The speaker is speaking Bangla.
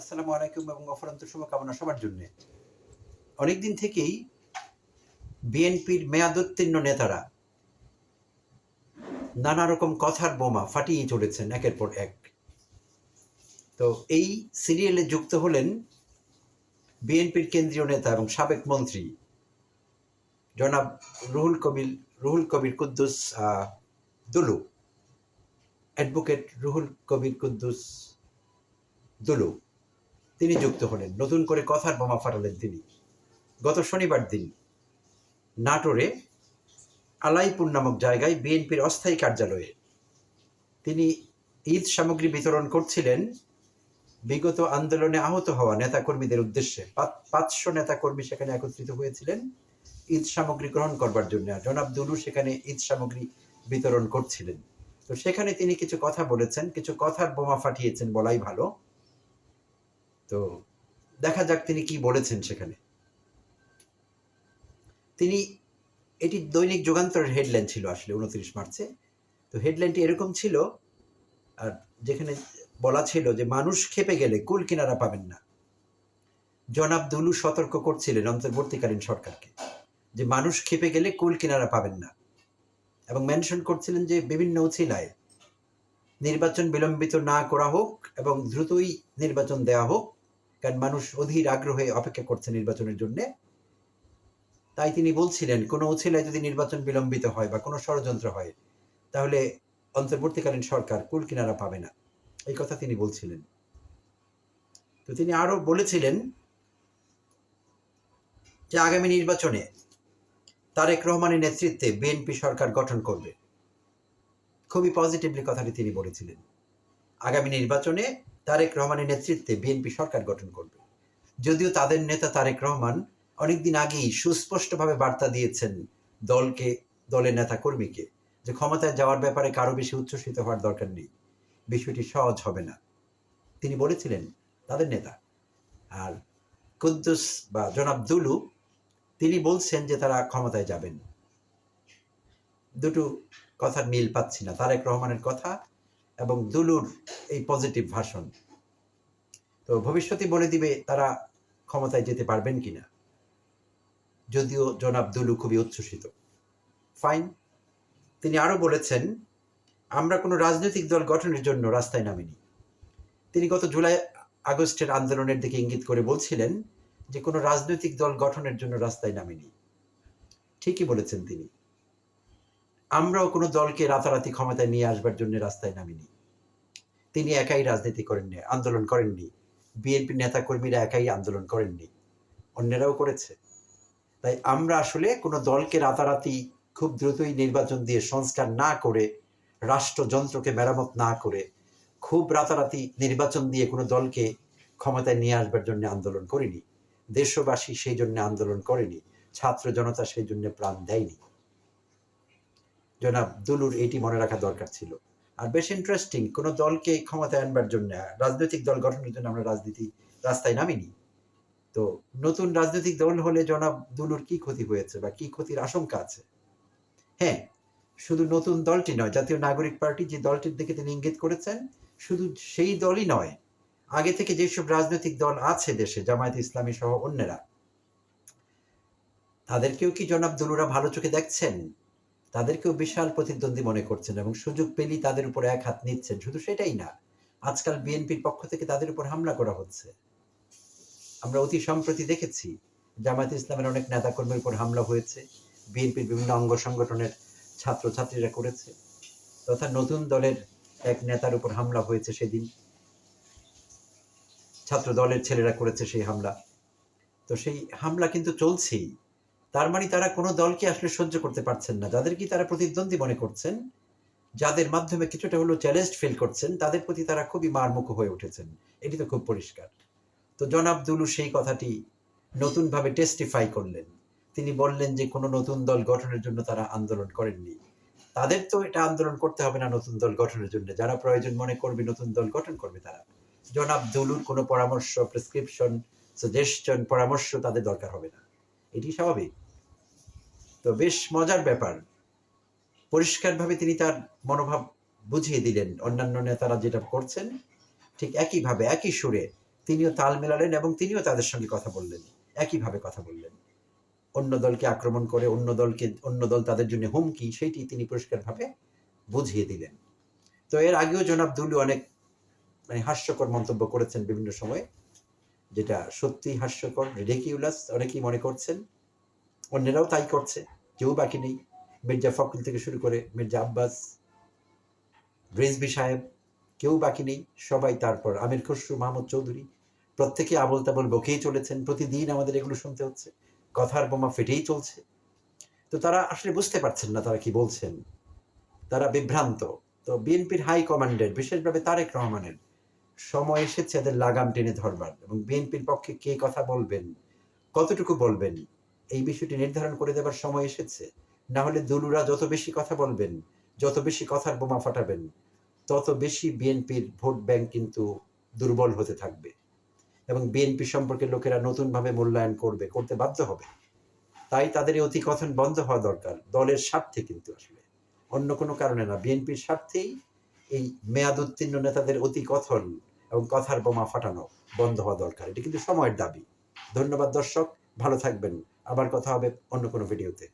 আসসালামু আলাইকুম এবং অফরন্ত শুভকামনা সবার জন্য। অনেকদিন থেকেই বিএনপির মেয়াদোত্তীর্ণ নেতারা নানা রকম কথার বোমা ফাটিয়ে চলেছেন একের পর এক। তো এই সিরিয়ালে যুক্ত হলেন বিএনপির কেন্দ্রীয় নেতা এবং সাবেক মন্ত্রী জনাব রুহুল কবির রুহুল কবির কুদ্দুস দুলু, অ্যাডভোকেট রুহুল কবির কুদ্দুস দুলু। তিনি যুক্ত হলেন। নতুন করে কথার বোমা ফাটালেন তিনি। গত শনিবার দিন নাটোরে আলাইপুর নামক জায়গায় বিএনপির অস্থায়ী কার্যালয়ে তিনি ঈদ সামগ্রী বিতরণ করছিলেন। বিগত আন্দোলনে আহত হওয়া নেতাকর্মীদের উদ্দেশ্যে পাঁচ- পাঁচশো নেতাকর্মী সেখানে একত্রিত হয়েছিলেন। ঈদ সামগ্রী গ্রহণ করবার জন্য জনাব দুলু সেখানে ঈদ সামগ্রী বিতরণ করছিলেন। তো সেখানে তিনি কিছু কথা বলেছেন, কিছু কথার বোমা ফাটিয়েছেন বলাই ভালো। তো দেখা যাক তিনি কি বলেছেন সেখানে। তিনি, এটি দৈনিক যুগান্তরের হেডলাইন ছিল আসলে উনত্রিশ মার্চে। তো হেডলাইনটি এরকম ছিল, আর যেখানে বলা ছিল যে, মানুষ খেপে গেলে কুল কিনারা পাবেন না। জনাব দুলু সতর্ক করছিলেন অন্তর্বর্তীকালীন সরকারকে যে, মানুষ খেপে গেলে কুল কিনারা পাবেন না। এবং মেনশন করছিলেন যে, বিভিন্ন উছিলায় নির্বাচন বিলম্বিত না করা হোক এবং দ্রুতই নির্বাচন দেওয়া হোক। কারণ মানুষ অধীর আগ্রহে অপেক্ষা করছে নির্বাচনের জন্য। তাই তিনি বলছিলেন, কোনো উছিলায় যদি নির্বাচন বিলম্বিত হয় বা কোনো ষড়যন্ত্র হয়, তাহলে অন্তর্বর্তীকালীন সরকার কুল কিনারা পাবে না। এই কথা তিনি বলছিলেন। তো তিনি আরও বলেছিলেন যে আগামী নির্বাচনে তারেক রহমানের নেতৃত্বে বিএনপি সরকার গঠন করবে। খুবই পজিটিভলি কথাটি তিনি বলেছিলেন। আগামী নির্বাচনে তারেক রহমানের নেতৃত্বে বিএনপি সরকার গঠন করবে। যদিও তাদের নেতা তারেক রহমান অনেকদিন আগেই সুস্পষ্টভাবে বার্তা দিয়েছেন দলকে, দলের নেতা কর্মীকে যে ক্ষমতায় যাওয়ার ব্যাপারে কারও বেশি উচ্ছ্বসিত হওয়ার দরকার নেই। বিষয়টি সহজ হবে না। তিনি বলেছিলেন, তাদের নেতা। আর কুদ্দুস বা জনাব দুলু, তিনি বলছেন যে তারা ক্ষমতায় যাবেন। দুটো কথার মিল পাচ্ছি না। তারেক রহমানের কথা এবং দুলুর এই পজিটিভ ভাষণ। তো ভবিষ্যতে বলে দিবে তারা ক্ষমতায় যেতে পারবেন কিনা। যদিও জনাব দুলু খুবই উচ্ছ্বসিত। ফাইন তিনি আরও বলেছেন, আমরা কোনো রাজনৈতিক দল গঠনের জন্য রাস্তায় নামিনি। তিনি গত জুলাই আগস্টের আন্দোলনের দিকে ইঙ্গিত করে বলছিলেন যে কোনো রাজনৈতিক দল গঠনের জন্য রাস্তায় নামিনি। ঠিকই বলেছেন তিনি। আমরাও কোনো দলকে রাতারাতি ক্ষমতায় নিয়ে আসবার জন্য রাস্তায় নামিনি। তিনি একাই রাজনীতি করেননি, আন্দোলন করেননি। বিএনপি নেতাকর্মীরা একাই আন্দোলন করেননি। অন্যেরাও করেছে। তাই আমরা আসলে কোনো দলকে রাতারাতি খুব দ্রুতই নির্বাচন দিয়ে সংস্কার না করে, রাষ্ট্রযন্ত্রকে মেরামত না করে, খুব রাতারাতি নির্বাচন দিয়ে কোনো দলকে ক্ষমতায় নিয়ে আসবার জন্য আন্দোলন করিনি। দেশবাসী সেই জন্য আন্দোলন করেনি। ছাত্র জনতা সেই জন্য প্রাণ দেয়নি। জনাব দুলুর এটি মনে রাখা দরকার ছিল। আর বেশ ইন্টারেস্টিং কোনো দলকে ক্ষমতায় আনবার জন্য, রাজনৈতিক দল গঠনের জন্য আমরা রাজনীতি রাস্তায় নামিনি। তো নতুন রাজনৈতিক দল হলে জনাব দুলুর কি ক্ষতি হয়েছে বা কি ক্ষতির আশঙ্কা আছে? হ্যাঁ শুধু নতুন দলটি নয়, জাতীয় নাগরিক পার্টি যে দলটির দিকে তিনি ইঙ্গিত করেছেন, শুধু সেই দলই নয়, আগে থেকে যেসব রাজনৈতিক দল আছে দেশে, জামায়াত ইসলামী সহ অন্যরা, তাদেরকেও কি জনাব দুলুরা ভালো চোখে দেখছেন? তাদেরকেও বিশাল প্রতিদ্বন্দ্বী মনে করছেন এবং সুযোগ পেলেই তাদের উপর এক হাত নিচ্ছেন। শুধু সেটাই না, আজকাল বিএনপির পক্ষ থেকে তাদের উপর হামলা করা হচ্ছে। আমরা অতি সম্প্রতি দেখেছি, জামায়াত ইসলামের অনেক নেতাকর্মীর উপর হামলা হয়েছে, বিএনপির বিভিন্ন অঙ্গ সংগঠনের ছাত্রছাত্রীরা করেছে, তথা নতুন দলের এক নেতার উপর হামলা হয়েছে সেদিন। ছাত্র দলের ছেলেরা করেছে সেই হামলা। তো সেই হামলা কিন্তু চলছেই। তার মানে তারা কোনো দলকে আসলে সহ্য করতে পারছেন না। যাদেরকে তারা প্রতিদ্বন্দ্বী মনে করছেন, যাদের মাধ্যমে কিছুটা হলেও চ্যালেঞ্জ ফিল করছেন, তাদের প্রতি তারা খুবই মারমুখ হয়ে উঠেছেন। এটি তো খুব পরিষ্কার। তো জনাব দুলু সেই কথাটি নতুনভাবে টেস্টিফাই করলেন। তিনি বললেন যে কোনো নতুন দল গঠনের জন্য তারা আন্দোলন করেননি। তাদের তো এটা আন্দোলন করতে হবে না নতুন দল গঠনের জন্য। যারা প্রয়োজন মনে করবে নতুন দল গঠন করবে তারা। জনাব দুলুর কোনো পরামর্শ প্রেসক্রিপশন সাজেশন পরামর্শ তাদের দরকার হবে না। এটি স্বাভাবিক। তো বেশ মজার ব্যাপার। পরিষ্কারভাবে তিনি তার মনোভাব বুঝিয়ে দিলেন। অন্যান্য নেতারা যেটা করছেন, ঠিক একইভাবে, একই সুরে তিনিও তাল মেলালেন এবং তিনিও তাদের সঙ্গে কথা বললেন, একইভাবে কথা বললেন। অন্য দলকে আক্রমণ করে, অন্য দলকে, অন্য দল তাদের জন্য হুমকি, সেইটি তিনি পরিষ্কারভাবে বুঝিয়ে দিলেন। তো এর আগেও জনাব দুলু অনেক মানে হাস্যকর মন্তব্য করেছেন বিভিন্ন সময়ে, যেটা সত্যি হাস্যকর রেকিউলাস অনেকেই মনে করছেন, অন্যরাও তাই করছে। কেউ বাকি নেই। মির্জা ফখরুল থেকে শুরু করে মির্জা আব্বাস রেজবি সাহেব, কেউ বাকি নেই, সবাই তারপর। আমির খসরু, মাহমুদ চৌধুরী, প্রত্যেকে আবল তাবল বকেই চলেছেন। প্রতিদিন আমাদের এগুলো শুনতে হচ্ছে। কথার বোমা ফেটেই চলছে। তো তারা আসলে বুঝতে পারছেন না তারা কি বলছেন। তারা বিভ্রান্ত। তো বিএনপির হাই কমান্ডের, বিশেষভাবে তারেক রহমানের, সময় এসেছে এদের লাগাম টেনে ধরবার। এবং বিএনপির পক্ষে কে কথা বলবেন, কতটুকু বলবেন এই বিষয়টি নির্ধারণ করে দেবার সময় এসেছে। না হলে দুলুরা যত বেশি কথা বলবেন, যত বেশি কথার বোমা ফাটাবেন, তত বেশি বিএনপির ভোট ব্যাংক কিন্তু দুর্বল হতে থাকবে এবং বিএনপি সম্পর্কে লোকেরা নতুনভাবে মূল্যায়ন করবে, করতে বাধ্য হবে। তাই তাদের এই অতিকথন বন্ধ হওয়া দরকার, দলের স্বার্থে কিন্তু আসলে। অন্য কোনো কারণে না, বিএনপির স্বার্থেই এই মেয়াদ উত্তীর্ণ নেতাদের অতিকথন এবং কথার বোমা ফাটানো বন্ধ হওয়া দরকার। এটি কিন্তু সময়ের দাবি। ধন্যবাদ দর্শক, ভালো থাকবেন। আবার কথা হবে অন্য কোনো ভিডিওতে